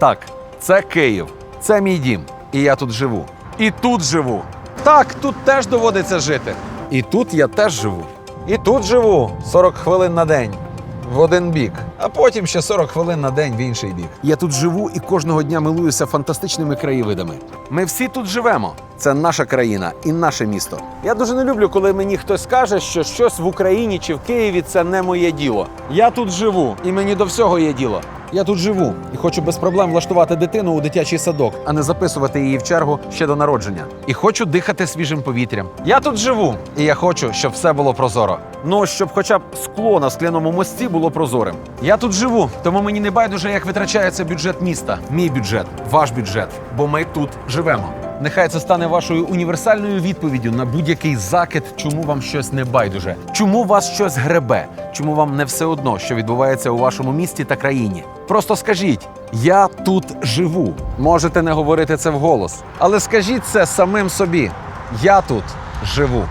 Так, це Київ, це мій дім. І я тут живу. І тут живу. Так, тут теж доводиться жити. І тут я теж живу. І тут живу 40 хвилин на день. В один бік, а потім ще 40 хвилин на день в інший бік. Я тут живу і кожного дня милуюся фантастичними краєвидами. Ми всі тут живемо. Це наша країна і наше місто. Я дуже не люблю, коли мені хтось каже, що щось в Україні чи в Києві це не моє діло. Я тут живу, і мені до всього є діло. Я тут живу і хочу без проблем влаштувати дитину у дитячий садок, а не записувати її в чергу ще до народження. І хочу дихати свіжим повітрям. Я тут живу, і я хочу, щоб все було прозоро. Ну, щоб хоча б скло на скляному мості було прозорим. Я тут живу, тому мені не байдуже, як витрачається бюджет міста. Мій бюджет, ваш бюджет, бо ми тут живемо. Нехай це стане вашою універсальною відповіддю на будь-який закид, чому вам щось не байдуже, чому вас щось гребе, чому вам не все одно, що відбувається у вашому місті та країні. Просто скажіть: я тут живу. Можете не говорити це вголос, але скажіть це самим собі. Я тут живу.